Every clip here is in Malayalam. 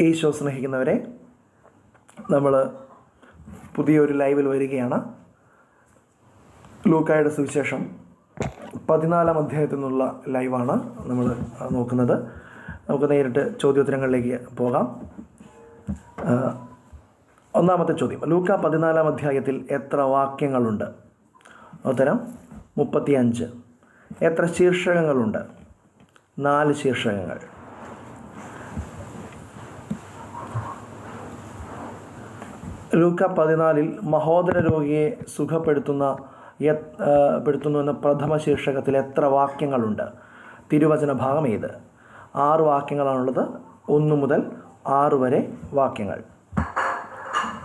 ഈശോ സ്നേഹിക്കുന്നവരെ നമ്മൾ പുതിയൊരു ലൈവിൽ വരികയാണ്. ലൂക്കായുടെ സുവിശേഷം പതിനാലാം അധ്യായത്തിൽ നിന്നുള്ള ലൈവാണ് നമ്മൾ നോക്കുന്നത്. നമുക്ക് നേരിട്ട് ചോദ്യോത്തരങ്ങളിലേക്ക് പോകാം. ഒന്നാമത്തെ ചോദ്യം. ലൂക്ക പതിനാലാം അധ്യായത്തിൽ എത്ര വാക്യങ്ങളുണ്ട്? ഉത്തരം മുപ്പത്തിയഞ്ച്. എത്ര ശീർഷകങ്ങളുണ്ട്? നാല് ശീർഷകങ്ങൾ. ലൂക്ക പതിനാലിൽ മഹോദര രോഗിയെ സുഖപ്പെടുത്തുന്ന പെടുത്തുന്നു എന്ന പ്രഥമ ശീർഷകത്തിൽ എത്ര വാക്യങ്ങളുണ്ട്? തിരുവചന ഭാഗം ഏത്? ആറ് വാക്യങ്ങളാണുള്ളത്. ഒന്ന് മുതൽ ആറ് വരെ വാക്യങ്ങൾ.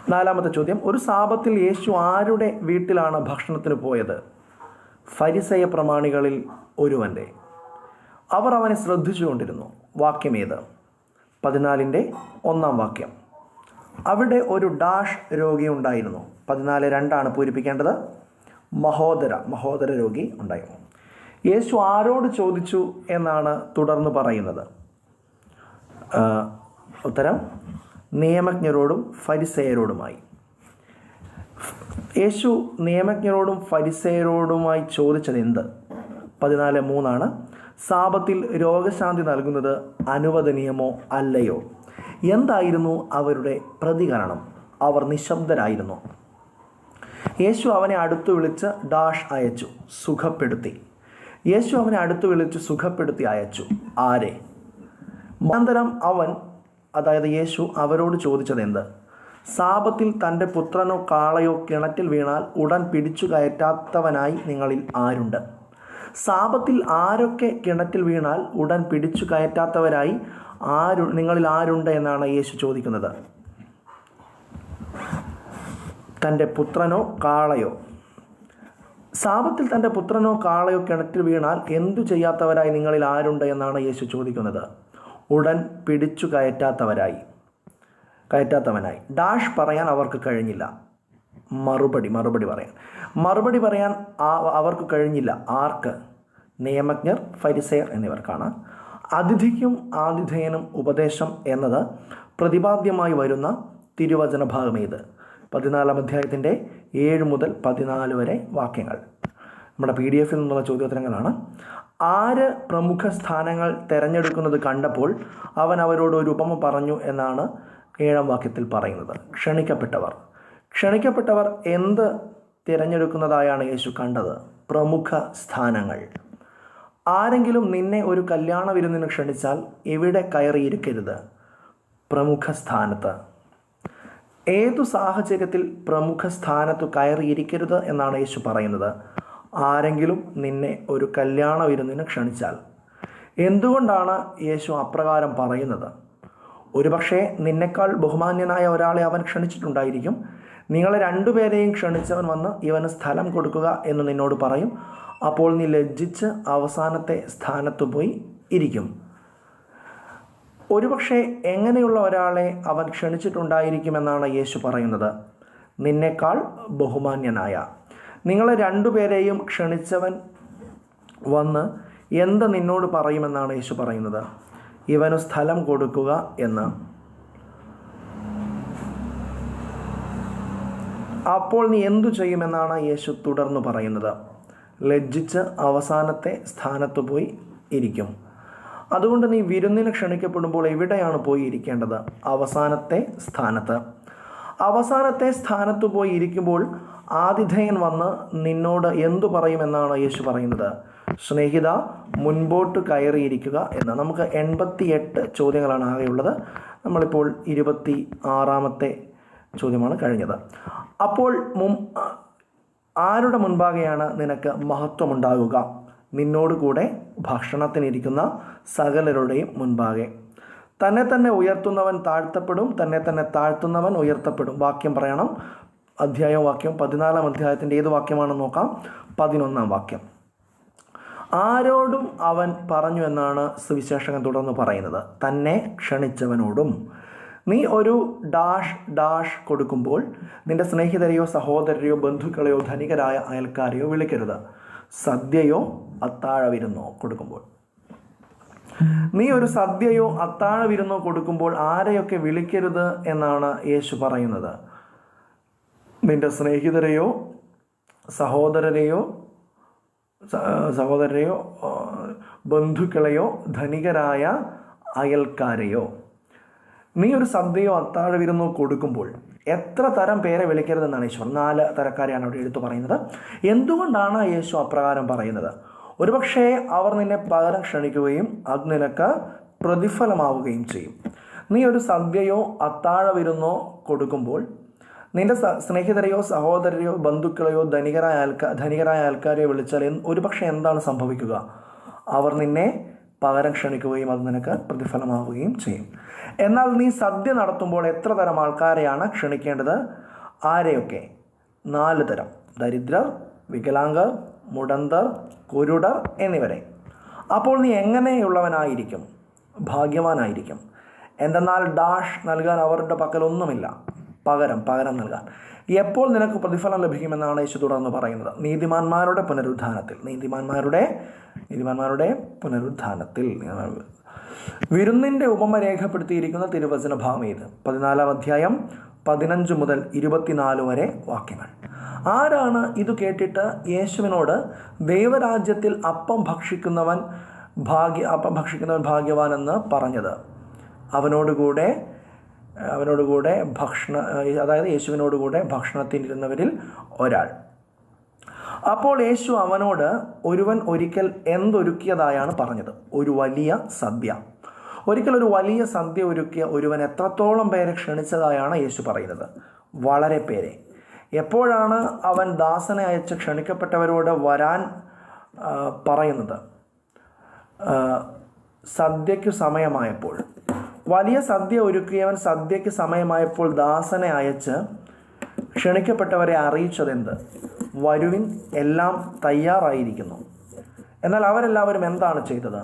നാലാമത്തെ ചോദ്യം. ഒരു സാപത്തിൽ യേശു ആരുടെ വീട്ടിലാണ് ഭക്ഷണത്തിന് പോയത്? ഫരിസയ പ്രമാണികളിൽ ഒരുവന്റെ അവർ അവനെ ശ്രദ്ധിച്ചുകൊണ്ടിരുന്നു. വാക്യം ഏത്? പതിനാലിന്റെ ഒന്നാം വാക്യം. അവിടെ ഒരു ഡാഷ് രോഗി ഉണ്ടായിരുന്നു. പതിനാല് രണ്ടാണ് പൂരിപ്പിക്കേണ്ടത്. മഹോദര മഹോദര രോഗി ഉണ്ടായിരുന്നു യേശു ആരോട് ചോദിച്ചു എന്നാണ് തുടർന്ന് പറയുന്നത്. ഉത്തരം നിയമജ്ഞരോടും ഫരിസേയരോടുമായി. യേശു നിയമജ്ഞരോടും ഫരിസേയരോടുമായി ചോദിച്ചത് എന്ത്? പതിനാല് മൂന്നാണ്. സാപത്തിൽ രോഗശാന്തി നൽകുന്നത് അനുവദനീയമോ അല്ലയോ? എന്തായിരുന്നു അവരുടെ പ്രതികരണം? അവർ നിശബ്ദരായിരുന്നു. യേശു അവനെ അടുത്തു വിളിച്ച് ഡാഷ് അയച്ചു സുഖപ്പെടുത്തി. യേശു അവനെ അടുത്തു വിളിച്ച് സുഖപ്പെടുത്തി അയച്ചു. ആരെ? അനന്തരം അവൻ അതായത് യേശു അവരോട് ചോദിച്ചത് എന്ത് സാപത്തിൽ തന്റെ പുത്രനോ കാളയോ കിണറ്റിൽ വീണാൽ ഉടൻ പിടിച്ചു കയറ്റാത്തവനായി നിങ്ങളിൽ ആരുണ്ട്? സാപത്തിൽ ആരൊക്കെ കിണറ്റിൽ വീണാൽ ഉടൻ പിടിച്ചു കയറ്റാത്തവരായി ആരു നിങ്ങളിൽ ആരുണ്ട് എന്നാണ് യേശു ചോദിക്കുന്നത്. തന്റെ പുത്രനോ കാളയോ? സാപത്തിൽ തന്റെ പുത്രനോ കാളയോ കിണറ്റിൽ വീണാൽ എന്തു ചെയ്യാത്തവരായി നിങ്ങളിൽ ആരുണ്ട് എന്നാണ് യേശു ചോദിക്കുന്നത്. ഉടൻ പിടിച്ചു കയറ്റാത്തവരായി. കയറ്റാത്തവനായി. ഡാഷ് പറയാൻ അവർക്ക് കഴിഞ്ഞില്ല. മറുപടി മറുപടി പറയാൻ. മറുപടി പറയാൻ അവർക്ക് കഴിഞ്ഞില്ല. ആർക്ക്? നിയമജ്ഞർ ഫരിസയർ എന്നിവർക്കാണ്. അതിഥിക്കും ആതിഥേയനും ഉപദേശം എന്നത് പ്രതിപാദ്യമായി വരുന്ന തിരുവചന ഭാഗമേത് പതിനാലാം അധ്യായത്തിന്റെ ഏഴ് മുതൽ പതിനാല് വരെ വാക്യങ്ങൾ. നമ്മുടെ പി ഡി എഫിൽ നിന്നുള്ള ചോദ്യോത്തരങ്ങളാണ്. ആര് പ്രമുഖ സ്ഥാനങ്ങൾ തിരഞ്ഞെടുക്കുന്നത് കണ്ടപ്പോൾ അവൻ അവരോട് ഒരു ഉപമ പറഞ്ഞു എന്നാണ് ഏഴാം വാക്യത്തിൽ പറയുന്നത്. ക്ഷണിക്കപ്പെട്ടവർ. ക്ഷണിക്കപ്പെട്ടവർ എന്ത് തിരഞ്ഞെടുക്കുന്നതായാണ് യേശു കണ്ടത്? പ്രമുഖ സ്ഥാനങ്ങൾ. ആരെങ്കിലും നിന്നെ ഒരു കല്യാണ വിരുന്നിന് ക്ഷണിച്ചാൽ എവിടെ കയറിയിരിക്കരുത്? പ്രമുഖ സ്ഥാനത്ത്. ഏതു സാഹചര്യത്തിൽ പ്രമുഖ സ്ഥാനത്ത് കയറിയിരിക്കരുത് എന്നാണ് യേശു പറയുന്നത്? ആരെങ്കിലും നിന്നെ ഒരു കല്യാണ വിരുന്നിന് ക്ഷണിച്ചാൽ. എന്തുകൊണ്ടാണ് യേശു അപ്രകാരം പറയുന്നത്? ഒരുപക്ഷെ നിന്നെക്കാൾ ബഹുമാന്യനായ ഒരാളെ അവൻ ക്ഷണിച്ചിട്ടുണ്ടായിരിക്കും. നിങ്ങളെ രണ്ടുപേരെയും ക്ഷണിച്ചവൻ വന്ന് ഇവന് സ്ഥലം കൊടുക്കുക എന്ന് നിന്നോട് പറയും. അപ്പോൾ നീ ലജ്ജിച്ച് അവസാനത്തെ സ്ഥാനത്തു പോയി ഇരിക്കും. ഒരുപക്ഷെ എങ്ങനെയുള്ള ഒരാളെ അവൻ ക്ഷണിച്ചിട്ടുണ്ടായിരിക്കുമെന്നാണ് യേശു പറയുന്നത്. നിന്നേക്കാൾ ബഹുമാന്യനായ. നിങ്ങളെ രണ്ടുപേരെയും ക്ഷണിച്ചവൻ വന്ന് എന്ത് നിന്നോട് പറയുമെന്നാണ് യേശു പറയുന്നത്? ഇവനു സ്ഥലം കൊടുക്കുക എന്ന്. അപ്പോൾ നീ എന്തു ചെയ്യുമെന്നാണ് യേശു തുടർന്ന് പറയുന്നത്? ലജ്ജിച്ച് അവസാനത്തെ സ്ഥാനത്ത് പോയി ഇരിക്കും. അതുകൊണ്ട് നീ വിരുന്നിന് ക്ഷണിക്കപ്പെടുമ്പോൾ എവിടെയാണ് പോയി ഇരിക്കേണ്ടത്? അവസാനത്തെ സ്ഥാനത്ത്. അവസാനത്തെ സ്ഥാനത്ത് പോയി ഇരിക്കുമ്പോൾ ആതിഥേയൻ വന്ന് നിന്നോട് എന്തു പറയുമെന്നാണ് യേശു പറയുന്നത്? സ്നേഹിത മുൻപോട്ട് കയറിയിരിക്കുക എന്ന്. നമുക്ക് എൺപത്തി എട്ട് ചോദ്യങ്ങളാണ് ആകെയുള്ളത്. നമ്മളിപ്പോൾ ഇരുപത്തി ആറാമത്തെ ചോദ്യമാണ് കഴിഞ്ഞത്. അപ്പോൾ ആരുടെ മുൻപാകെയാണ് നിനക്ക് മഹത്വമുണ്ടാകുക? നിന്നോട് കൂടെ ഭക്ഷണത്തിനിരിക്കുന്ന സകലരുടെയും മുൻപാകെ. തന്നെ തന്നെ ഉയർത്തുന്നവൻ താഴ്ത്തപ്പെടും തന്നെ തന്നെ താഴ്ത്തുന്നവൻ ഉയർത്തപ്പെടും. വാക്യം പറയണം. അധ്യായം വാക്യം. പതിനാലാം അധ്യായത്തിന്റെ ഏത് വാക്യമാണെന്ന് നോക്കാം. പതിനൊന്നാം വാക്യം. ആരോടും അവൻ പറഞ്ഞു എന്നാണ് സുവിശേഷകൻ തുടർന്ന് പറയുന്നത്. തന്നെ ക്ഷണിച്ചവനോടും നീ ഒരു ഡാഷ് ഡാഷ് കൊടുക്കുമ്പോൾ നിന്റെ സ്നേഹിതരെയോ സഹോദരരെയോ ബന്ധുക്കളെയോ ധനികരായ അയൽക്കാരെയോ വിളിക്കരുത്. സദ്യയോ അത്താഴ വിരുന്നോ കൊടുക്കുമ്പോൾ. നീ ഒരു സദ്യയോ അത്താഴ വിരുന്നോ കൊടുക്കുമ്പോൾ ആരെയൊക്കെ വിളിക്കരുത് എന്നാണ് യേശു പറയുന്നത്. നിന്റെ സ്നേഹിതരെയോ സഹോദരരെയോ സഹോദരരെയോ ബന്ധുക്കളെയോ ധനികരായ അയൽക്കാരെയോ നീ ഒരു സദ്യയോ അത്താഴ വിരുന്നോ കൊടുക്കുമ്പോൾ എത്ര തരം പേരെ വിളിക്കരുതെന്നാണ് യേശു. നാല് തരക്കാരെയാണ് അവിടെ എടുത്തു പറയുന്നത്. എന്തുകൊണ്ടാണ് യേശു അപ്രകാരം പറയുന്നത്? ഒരുപക്ഷേ അവർ നിന്നെ പകരം ക്ഷണിക്കുകയും അത് നിനക്ക് പ്രതിഫലമാവുകയും ചെയ്യും. നീ ഒരു സദ്യയോ അത്താഴ വിരുന്നോ കൊടുക്കുമ്പോൾ നിന്റെ സ്നേഹിതരെയോ സഹോദരരെയോ ബന്ധുക്കളെയോ ധനികരായ ആൾക്കാർ ധനികരായ ആൾക്കാരെയോ വിളിച്ചാൽ ഒരുപക്ഷെ എന്താണ് സംഭവിക്കുക? അവർ നിന്നെ പകരം ക്ഷണിക്കുകയും അത് നിനക്ക് പ്രതിഫലമാവുകയും ചെയ്യും. എന്നാൽ നീ സദ്യ നടത്തുമ്പോൾ എത്ര തരം ആൾക്കാരെയാണ് ക്ഷണിക്കേണ്ടത്? ആരെയൊക്കെ? നാല് തരം. ദരിദ്രർ വികലാംഗർ മുടന്തർ കുരുടർ എന്നിവരെ. അപ്പോൾ നീ എങ്ങനെയുള്ളവനായിരിക്കും? ഭാഗ്യവാനായിരിക്കും. എന്തെന്നാൽ ഡാഷ് നൽകാൻ അവരുടെ പക്കലൊന്നുമില്ല. പകരം പകരം നൽകാൻ. എപ്പോൾ നിനക്ക് പ്രതിഫലം ലഭിക്കുമെന്നാണ് യേശു തുടർന്ന് പറയുന്നത്? നീതിമാന്മാരുടെ പുനരുദ്ധാനത്തിൽ. നീതിമാന്മാരുടെ നീതിമാന്മാരുടെ പുനരുദ്ധാനത്തിൽ. വിരുന്നിന്റെ ഉപമ രേഖപ്പെടുത്തിയിരിക്കുന്ന തിരുവചന ഭാവം ഇത് പതിനാലാം അധ്യായം പതിനഞ്ച് മുതൽ ഇരുപത്തിനാല് വരെ വാക്യങ്ങൾ. ആരാണ് ഇത് കേട്ടിട്ട് യേശുവിനോട് ദൈവരാജ്യത്തിൽ അപ്പം ഭക്ഷിക്കുന്നവൻ ഭാഗ്യ അപ്പം ഭക്ഷിക്കുന്നവൻ ഭാഗ്യവാനെന്ന് പറഞ്ഞത്? അവനോടുകൂടെ അവനോടുകൂടെ ഭക്ഷണ അതായത് യേശുവിനോടുകൂടെ ഭക്ഷണത്തിനിരുന്നവരിൽ ഒരാൾ. അപ്പോൾ യേശു അവനോട് ഒരുവൻ ഒരിക്കൽ എന്തൊരുക്കിയതായാണ് പറഞ്ഞത്? ഒരു വലിയ സദ്യ. ഒരിക്കൽ ഒരു വലിയ സദ്യ ഒരുക്കിയ ഒരുവൻ എത്രത്തോളം പേരെ ക്ഷണിച്ചതായാണ് യേശു പറയുന്നത്? വളരെ പേരെ. എപ്പോഴാണ് അവൻ ദാസനെ അയച്ച് ക്ഷണിക്കപ്പെട്ടവരോട് വരാൻ പറയുന്നത്? സദ്യയ്ക്ക് സമയമായപ്പോൾ. വലിയ സദ്യ ഒരുക്കിയവൻ സദ്യയ്ക്ക് സമയമായപ്പോൾ ദാസനെ അയച്ച് ക്ഷണിക്കപ്പെട്ടവരെ അറിയിച്ചതെന്ത്? വരുവിൻ എല്ലാം തയ്യാറായിരിക്കുന്നു. എന്നാൽ അവരെല്ലാവരും എന്താണ് ചെയ്തത്?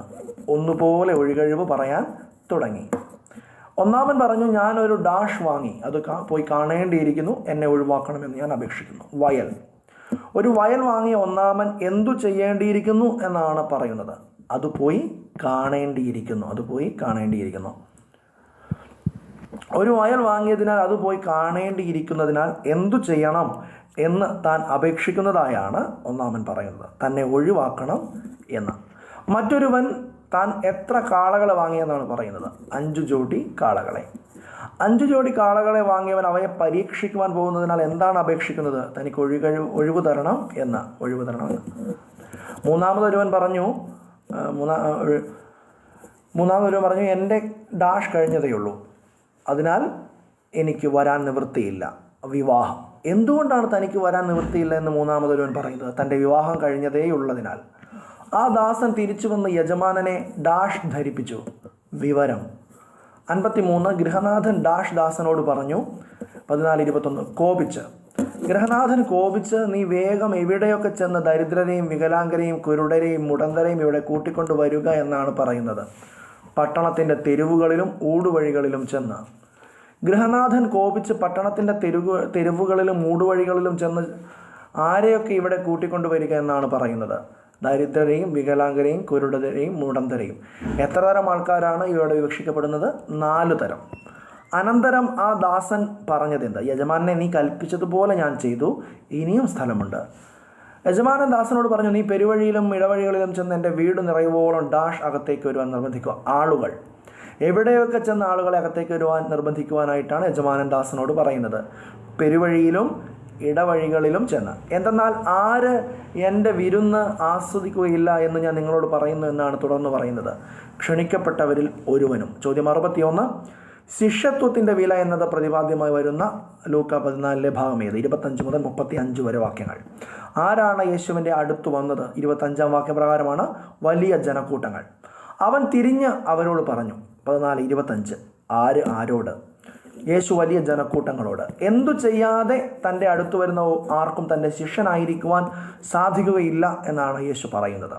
ഒന്നുപോലെ ഒഴികഴിവ് പറയാൻ തുടങ്ങി. ഒന്നാമൻ പറഞ്ഞു ഞാനൊരു ഡാഷ് വാങ്ങി. അത് പോയി കാണേണ്ടിയിരിക്കുന്നു. എന്നെ ഒഴിവാക്കണമെന്ന് ഞാൻ അപേക്ഷിക്കുന്നു. വയൽ. ഒരു വയൽ വാങ്ങിയ ഒന്നാമൻ എന്തു ചെയ്യേണ്ടിയിരിക്കുന്നു എന്നാണ് പറയുന്നത്. അത് പോയി കാണേണ്ടിയിരിക്കുന്നു. അത് പോയി കാണേണ്ടിയിരിക്കുന്നു. ഒരു വയൽ വാങ്ങിയതിനാൽ അത് പോയി കാണേണ്ടിയിരിക്കുന്നതിനാൽ എന്തു ചെയ്യണം എന്ന് താൻ അപേക്ഷിക്കുന്നതായാണ് ഒന്നാമൻ പറയുന്നത്. തന്നെ ഒഴിവാക്കണം എന്ന്. മറ്റൊരുവൻ താൻ എത്ര കാളകളെ വാങ്ങിയെന്നാണ് പറയുന്നത്. അഞ്ചു ജോടി കാളകളെ. അഞ്ചു ജോടി കാളകളെ വാങ്ങിയവൻ അവയെ പരീക്ഷിക്കുവാൻ പോകുന്നതിനാൽ എന്താണ് അപേക്ഷിക്കുന്നത്? തനിക്ക് ഒഴികഴിവ് ഒഴിവ് തരണം എന്ന്. ഒഴിവ് തരണം മൂന്നാമതൊരുവൻ പറഞ്ഞു മൂന്നാ മൂന്നാമതൊരുവൻ പറഞ്ഞു എന്റെ ഡാഷ് കഴിഞ്ഞതേ ഉള്ളൂ. അതിനാൽ എനിക്ക് വരാൻ നിവൃത്തിയില്ല. വിവാഹം. എന്തുകൊണ്ടാണ് തനിക്ക് വരാൻ നിവൃത്തിയില്ല എന്ന് മൂന്നാമതൊരുവൻ പറയുന്നത്? തന്റെ വിവാഹം കഴിഞ്ഞതേ ഉള്ളതിനാൽ ആ ദാസൻ തിരിച്ചു വന്ന് യജമാനനെ ഡാഷ് ധരിപ്പിച്ചു. വിവരം. അൻപത്തിമൂന്ന് ഗൃഹനാഥൻ ഡാഷ് ദാസനോട് പറഞ്ഞു. പതിനാല് ഇരുപത്തൊന്ന് കോപിച്ച്. ഗൃഹനാഥൻ കോപിച്ച് നീ വേഗം എവിടെയൊക്കെ ചെന്ന് ദരിദ്രരെയും വികലാംഗരെയും കുരുടരെയും മുടന്തരെയും ഇവിടെ കൂട്ടിക്കൊണ്ടു വരിക എന്നാണ് പറയുന്നത്. പട്ടണത്തിന്റെ തെരുവുകളിലും ഊടുവഴികളിലും ചെന്ന്. ഗൃഹനാഥൻ കോപിച്ച് പട്ടണത്തിന്റെ തെരുവ് തെരുവുകളിലും മൂടുവഴികളിലും ചെന്ന് ആരെയൊക്കെ ഇവിടെ കൂട്ടിക്കൊണ്ടുവരിക എന്നാണ് പറയുന്നത്. ദരിദ്രരെയും വികലാംഗരെയും കുരുടരെയും മുടന്തരെയും. എത്ര തരം ആൾക്കാരാണ് ഇവിടെ വിവക്ഷിക്കപ്പെടുന്നത്? നാല് തരം. അനന്തരം ആ ദാസൻ പറഞ്ഞതെന്ത്? യജമാനെ നീ കൽപ്പിച്ചതുപോലെ ഞാൻ ചെയ്തു. ഇനിയും സ്ഥലമുണ്ട്. യജമാനൻ ദാസനോട് പറഞ്ഞു നീ പെരുവഴിയിലും ഇടവഴികളിലും ചെന്ന് എന്റെ വീട് നിറയുവോളം ഡാഷ് അകത്തേക്ക് വരുവാൻ നിർബന്ധിക്കുക. ആളുകൾ. എവിടെയൊക്കെ ചെന്ന ആളുകളെ അകത്തേക്ക് വരുവാൻ നിർബന്ധിക്കുവാനായിട്ടാണ് യജമാനൻ ദാസനോട് പറയുന്നത്. പെരുവഴിയിലും ഇടവഴികളിലും ചെന്ന്. എന്തെന്നാൽ ആര് എന്റെ വിരുന്ന് ആസ്വദിക്കുകയില്ല എന്ന് ഞാൻ നിങ്ങളോട് പറയുന്നു എന്നാണ് തുടർന്ന് പറയുന്നത്. ക്ഷണിക്കപ്പെട്ടവരിൽ ഒരുവനും. ചോദ്യം അറുപത്തിയൊന്ന്. ശിഷ്യത്വത്തിന്റെ വില എന്നത് പ്രതിപാദ്യമായി വരുന്ന ലൂക്ക പതിനാലിലെ ഭാഗം ഏത്? ഇരുപത്തഞ്ച് മുതൽ മുപ്പത്തി അഞ്ച് വരെ വാക്യങ്ങൾ. ആരാണ് യേശുവിന്റെ അടുത്ത് വന്നത്? ഇരുപത്തഞ്ചാം വാക്യപ്രകാരമാണ് വലിയ ജനക്കൂട്ടങ്ങൾ. അവൻ തിരിഞ്ഞ് അവരോട് പറഞ്ഞു പതിനാല് ഇരുപത്തഞ്ച് ആര് ആരോട്? യേശു വലിയ ജനക്കൂട്ടങ്ങളോട്. എന്തു ചെയ്യാതെ തന്റെ അടുത്ത് വരുന്ന ആർക്കും തന്റെ ശിഷ്യനായിരിക്കുവാൻ സാധിക്കുകയില്ല എന്നാണ് യേശു പറയുന്നത്.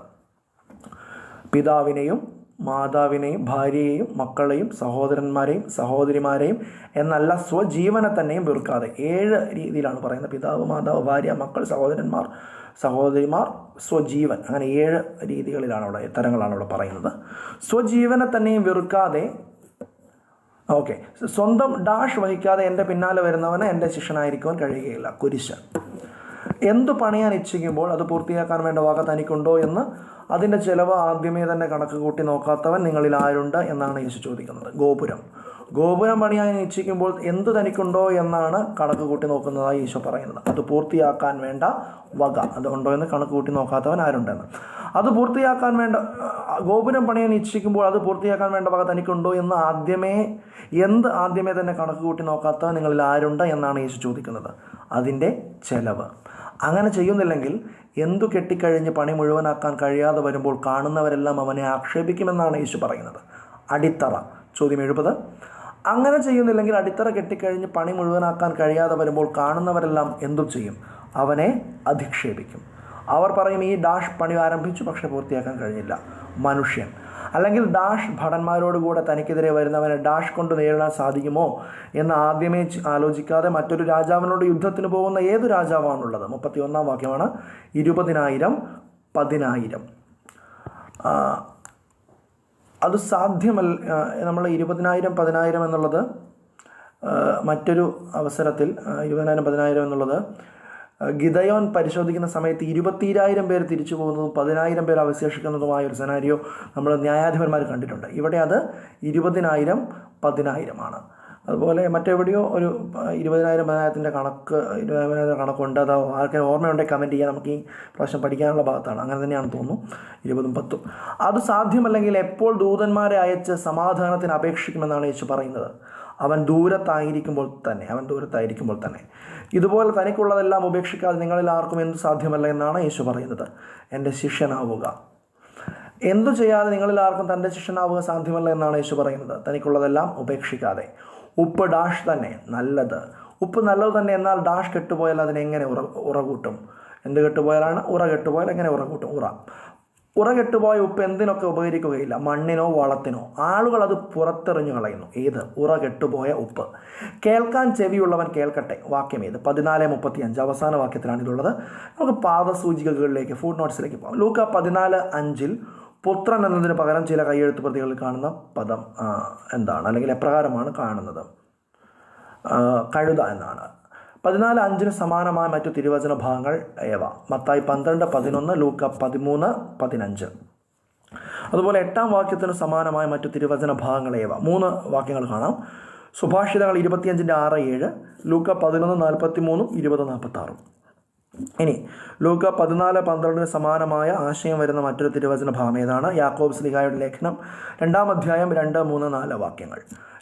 പിതാവിനെയും മാതാവിനെയും ഭാര്യയെയും മക്കളെയും സഹോദരന്മാരെയും സഹോദരിമാരെയും എന്നല്ല സ്വജീവനെ തന്നെയും വെറുക്കാതെ. ഏഴ് രീതിയിലാണ് പറയുന്നത്. പിതാവ് മാതാവ് ഭാര്യ മക്കൾ സഹോദരന്മാർ സഹോദരിമാർ സ്വജീവൻ. അങ്ങനെ ഏഴ് രീതികളിലാണ് അവിടെ തരങ്ങളാണ് അവിടെ പറയുന്നത്. സ്വജീവനെ തന്നെയും വെറുക്കാതെ ഓക്കെ. സ്വന്തം ഡാഷ് വഹിക്കാതെ എന്റെ പിന്നാലെ വരുന്നവന് എന്റെ ശിഷ്യനായിരിക്കുവാൻ കഴിയുകയില്ല. കുരിശ്. എന്തു പണിയാൻ ഇച്ഛിക്കുമ്പോൾ അത് പൂർത്തിയാക്കാൻ വേണ്ട വക തനിക്കുണ്ടോ എന്ന് അതിന്റെ ചിലവ് ആദ്യമേ തന്നെ കണക്ക് കൂട്ടി നോക്കാത്തവൻ നിങ്ങളിൽ ആരുണ്ട് എന്നാണ് യേശു ചോദിക്കുന്നത്. ഗോപുരം. ഗോപുരം പണിയാൻ ഇച്ഛിക്കുമ്പോൾ എന്ത് തനിക്കുണ്ടോ എന്നാണ് കണക്ക് കൂട്ടി നോക്കുന്നതായി യേശു പറയുന്നത്. അത് പൂർത്തിയാക്കാൻ വേണ്ട വക. അതുണ്ടോ എന്ന് കണക്ക് കൂട്ടി നോക്കാത്തവൻ ആരുണ്ടെന്ന്. അത് പൂർത്തിയാക്കാൻ വേണ്ട ഗോപുരം പണിയാൻ ഇച്ഛിക്കുമ്പോൾ അത് പൂർത്തിയാക്കാൻ വേണ്ട വക തനിക്കുണ്ടോ എന്ന് ആദ്യമേ എന്ത് ആദ്യമേ തന്നെ കണക്ക് കൂട്ടി നോക്കാത്തവൻ നിങ്ങളിൽ ആരുണ്ട് എന്നാണ് യേശു ചോദിക്കുന്നത്. അതിന്റെ ചെലവ്. അങ്ങനെ ചെയ്യുന്നില്ലെങ്കിൽ എന്തു കെട്ടിക്കഴിഞ്ഞ് പണി മുഴുവനാക്കാൻ കഴിയാതെ വരുമ്പോൾ കാണുന്നവരെല്ലാം അവനെ ആക്ഷേപിക്കുമെന്നാണ് യേശു പറയുന്നത്. അടിത്തറ. ചോദ്യം എഴുപത്. അങ്ങനെ ചെയ്യുന്നില്ലെങ്കിൽ അടിത്തറ കെട്ടിക്കഴിഞ്ഞ് പണി മുഴുവനാക്കാൻ കഴിയാതെ വരുമ്പോൾ കാണുന്നവരെല്ലാം എന്തു ചെയ്യും? അവനെ അധിക്ഷേപിക്കും. അവർ പറയും ഈ ഡാഷ് പണി ആരംഭിച്ചു പക്ഷെ പൂർത്തിയാക്കാൻ കഴിഞ്ഞില്ല. മനുഷ്യൻ. അല്ലെങ്കിൽ ഡാഷ് ഭടന്മാരോടുകൂടെ തനിക്കെതിരെ വരുന്നവനെ ഡാഷ് കൊണ്ട് നേരിടാൻ സാധിക്കുമോ എന്ന് ആദ്യമേ ആലോചിക്കാതെ മറ്റൊരു രാജാവിനോട് യുദ്ധത്തിന് പോകുന്ന ഏത് രാജാവാണുള്ളത്? മുപ്പത്തി ഒന്നാം വാക്യമാണ്. ഇരുപതിനായിരം പതിനായിരം. അത് സാധ്യമല്ല നമ്മൾ ഇരുപതിനായിരം പതിനായിരം എന്നുള്ളത് മറ്റൊരു അവസരത്തിൽ ഇരുപതിനായിരം പതിനായിരം എന്നുള്ളത് ആ, ഗിദയോൻ പരിശോധിക്കുന്ന സമയത്ത് ഇരുപത്തിരായിരം പേർ തിരിച്ചു പോകുന്നതും പതിനായിരം പേർ അവശേഷിക്കുന്നതുമായ ഒരു സെനാരിയോ നമ്മൾ ന്യായാധിപന്മാർ കണ്ടിട്ടുണ്ട്. ഇവിടെ അത് ഇരുപതിനായിരം പതിനായിരമാണ്. അതുപോലെ മറ്റെവിടെയോ ഒരു ഇരുപതിനായിരം പതിനായിരത്തിന്റെ കണക്ക് ഇരുപതിനായിരം കണക്കുണ്ട് അത് ആർക്കും ഓർമ്മയുണ്ടെങ്കിൽ കമന്റ് ചെയ്യാൻ നമുക്ക് ഈ പ്രാവശ്യം പഠിക്കാനുള്ള ഭാഗത്താണ്. അങ്ങനെ തന്നെയാണ് തോന്നുന്നു. ഇരുപതും പത്തും. അത് സാധ്യമല്ലെങ്കിൽ എപ്പോൾ ദൂതന്മാരെ അയച്ച് സമാധാനത്തിന് അപേക്ഷിക്കുമെന്നാണ് യേശു പറയുന്നത്. അവൻ ദൂരത്തായിരിക്കുമ്പോൾ തന്നെ അവൻ ദൂരത്തായിരിക്കുമ്പോൾ തന്നെ. ഇതുപോലെ തനിക്കുള്ളതെല്ലാം ഉപേക്ഷിക്കാതെ നിങ്ങളിൽ ആർക്കും എന്ത് സാധ്യമല്ല എന്നാണ് യേശു പറയുന്നത്. എന്റെ ശിഷ്യനാവുക. എന്തു ചെയ്യാതെ നിങ്ങളിൽ ആർക്കും തന്റെ ശിഷ്യനാവുക സാധ്യമല്ല എന്നാണ് യേശു പറയുന്നത്. തനിക്കുള്ളതെല്ലാം ഉപേക്ഷിക്കാതെ. ഉപ്പ് ഡാഷ് തന്നെ നല്ലത്. ഉപ്പ് നല്ലത് തന്നെ എന്നാൽ ഡാഷ് കെട്ടുപോയാൽ അതിനെങ്ങനെ ഉറ ഉറ കൂട്ടും? എന്ത് കെട്ടുപോയാലാണ്? ഉറ കെട്ടുപോയാൽ എങ്ങനെ ഉറകൂട്ടും ഉറ. ഉറ കെട്ടുപോയ ഉപ്പ് എന്തിനൊക്കെ ഉപകരിക്കുകയില്ല? മണ്ണിനോ വളത്തിനോ. ആളുകൾ അത് പുറത്തെറിഞ്ഞു കളയുന്നു. ഏത്? ഉറകെട്ടുപോയ ഉപ്പ്. കേൾക്കാൻ ചെവിയുള്ളവൻ കേൾക്കട്ടെ. വാക്യം ഏത്? പതിനാല് മുപ്പത്തി അഞ്ച് അവസാന വാക്യത്തിലാണ് ഇതുള്ളത് നമുക്ക് പാദസൂചികകളിലേക്ക് ഫുഡ് നോട്ട്സിലേക്ക് പോകാം. ലൂക്ക പതിനാല് അഞ്ചിൽ പുത്രൻ എന്നതിന് പകരം ചില കൈയെഴുത്ത് പ്രതികളിൽ കാണുന്ന പദം എന്താണ്? അല്ലെങ്കിൽ എപ്രകാരമാണ് കാണുന്നത്? കഴുത എന്നാണ്. പതിനാല് അഞ്ചിന് സമാനമായ മറ്റു തിരുവചന ഭാഗങ്ങൾ ഏവ? മത്തായി പന്ത്രണ്ട് പതിനൊന്ന് ലൂക്ക പതിമൂന്ന് പതിനഞ്ച്. അതുപോലെ എട്ടാം വാക്യത്തിന് സമാനമായ മറ്റു തിരുവചന ഭാഗങ്ങൾ ഏവ? മൂന്ന് വാക്യങ്ങൾ കാണാം. സുഭാഷിതങ്ങൾ ഇരുപത്തിയഞ്ചിന്റെ ആറ് ഏഴ് ലൂക്ക പതിനൊന്ന് നാൽപ്പത്തി മൂന്നും ഇരുപത് നാൽപ്പത്തി ആറും ഇനി ലൂക്ക പതിനാല് പന്ത്രണ്ടിന് സമാനമായ ആശയം വരുന്ന മറ്റൊരു തിരുവചന ഭാഗം ഏതാണ്? യാക്കോബ് സ്ലിഹായുടെ ലേഖനം രണ്ടാം അധ്യായം രണ്ട് മൂന്ന് നാല് വാക്യങ്ങൾ.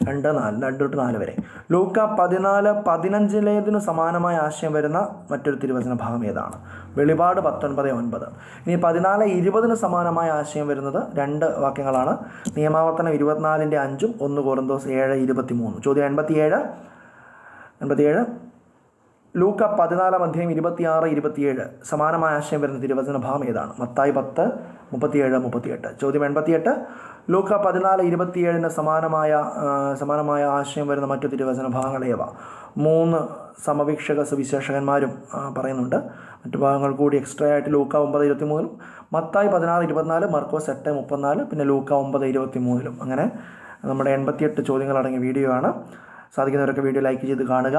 രണ്ട് നാല് രണ്ട് തൊട്ട് നാല് വരെ. ലൂക്ക പതിനാല് പതിനഞ്ചിലേതിന് സമാനമായ ആശയം വരുന്ന മറ്റൊരു തിരുവചന ഭാഗം ഏതാണ്? വെളിപാട് പത്തൊൻപത് ഒൻപത്. ഇനി പതിനാല് ഇരുപതിന് സമാനമായ ആശയം വരുന്നത് രണ്ട് വാക്യങ്ങളാണ്. നിയമാവർത്തനം ഇരുപത്തിനാലിന്റെ അഞ്ചും ഒന്ന് കോറിന്തോസ് ഏഴ് ഇരുപത്തി മൂന്ന് ചോദ്യം എൺപത്തിയേഴ് എൺപത്തിയേഴ് ലൂക്ക പതിനാലാം അധ്യായം ഇരുപത്തിയാറ് ഇരുപത്തിയേഴ്. സമാനമായ ആശയം വരുന്ന തിരുവചന ഭാഗം ഏതാണ്? മത്തായി പത്ത് മുപ്പത്തിയേഴ് മുപ്പത്തിയെട്ട്. ചോദ്യം എൺപത്തിയെട്ട്. ലൂക്ക പതിനാല് ഇരുപത്തിയേഴിന് സമാനമായ സമാനമായ ആശയം വരുന്ന മറ്റു തിരുവചന ഭാഗങ്ങൾ ഏവ? മൂന്ന് സമവീക്ഷക സുവിശേഷകന്മാരും പറയുന്നുണ്ട്. മറ്റു ഭാഗങ്ങൾ കൂടി എക്സ്ട്രാ ആയിട്ട് ലൂക്ക ഒമ്പത് ഇരുപത്തി മൂന്നിലും മത്തായി പതിനാറ് ഇരുപത്തിനാല് മർക്കോസ് എട്ട് മുപ്പത്തിനാല് പിന്നെ ലൂക്ക ഒമ്പത് ഇരുപത്തി മൂന്നിലും അങ്ങനെ നമ്മുടെ എൺപത്തിയെട്ട് ചോദ്യങ്ങളടങ്ങിയ വീഡിയോ ആണ്. സാധിക്കുന്നവരൊക്കെ വീഡിയോ ലൈക്ക് ചെയ്ത് കാണുക.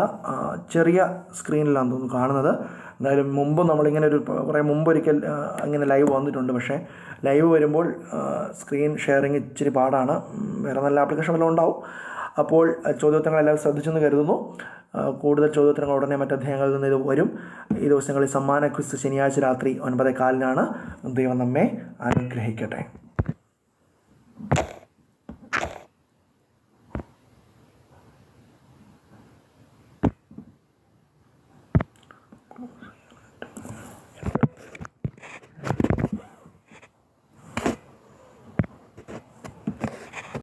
ചെറിയ സ്ക്രീനിലാണ് തോന്നുന്നു കാണുന്നത്. എന്തായാലും മുമ്പ് നമ്മളിങ്ങനെ ഒരു കുറേ മുമ്പ് ഒരിക്കൽ അങ്ങനെ ലൈവ് വന്നിട്ടുണ്ട്. പക്ഷേ ലൈവ് വരുമ്പോൾ സ്ക്രീൻ ഷെയറിങ് ഇച്ചിരി പാടാണ്. വേറെ നല്ല ആപ്ലിക്കേഷൻ വല്ലതും ഉണ്ടാവും. അപ്പോൾ ചോദ്യോത്തരങ്ങളെല്ലാം ശ്രദ്ധിച്ചെന്ന് കരുതുന്നു. കൂടുതൽ ചോദ്യോത്തരങ്ങൾ ഉടനെ മറ്റ് നിന്ന് ഇത് വരും. ഈ ദിവസങ്ങളിൽ സമ്മാന ക്വിസ് ശനിയാഴ്ച രാത്രി ഒൻപതേ കാലിനാണ്. ദൈവം നമ്മെ അനുഗ്രഹിക്കട്ടെ.